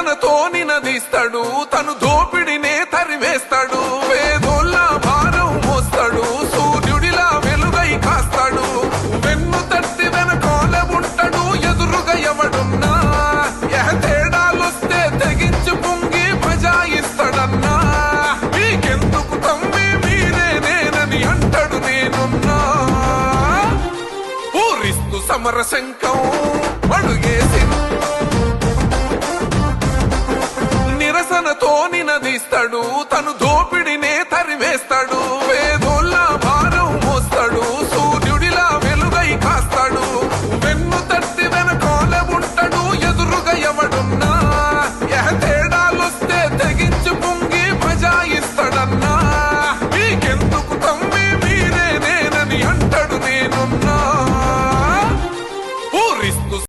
నినదిస్తాడు. తను దోపిడినే తరివేస్తాడు. వేదోళ్ళ భారం మోస్తాడు. సూర్యుడిలా వెలుగై కాస్తాడు. వెన్ను తట్టి వెనకాల ఉంటాడు. ఎదురుగా ఎవడున్నా. ఎహ తేడాలొస్తే తెగించి పొంగి బజాయిస్తాడన్నా మీకెందుకు తమ్మి? మీరే నేనని అంటాడు నేనున్నా. పూరిస్తూ సమరశంకం నిరసనతో తను దోపిడినే